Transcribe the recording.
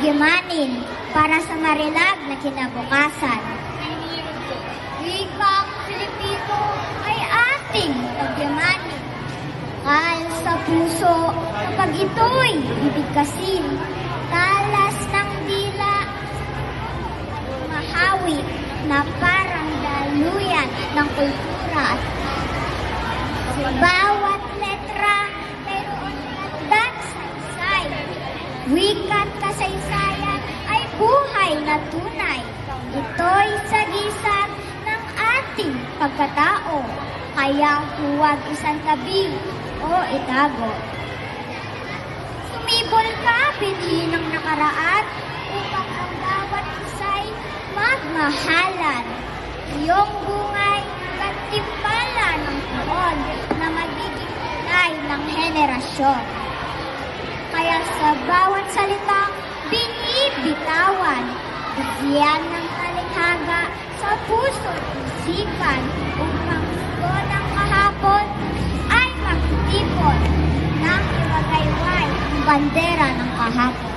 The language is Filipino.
Gimanin para sa marilag na kinabukasan. Wikang Filipino ay ating pagyamanin. Kahit sa puso kapag ito'y bibigkasin, talas ng dila, mahawi na parang daluyan ng kultura at bawat letra, mayroon at saysay. Wikat kasaysayan ay buhay na tunay. Ito'y sagisag ng ating pagkatao. Kaya huwag isang tabi o itago. Sumibol ka, binhi ng nakaraan, upang ang bawat isa'y magmahalan. Iyong bungay, katimpala ng tuon na magiging tunay ng henerasyon. Kaya sa bawat salita, binibitawan. Bigyan ng talikhaga sa puso at isipan upang gusto ng kahapon ay magtipon ng iwagayway ang bandera ng kahapon.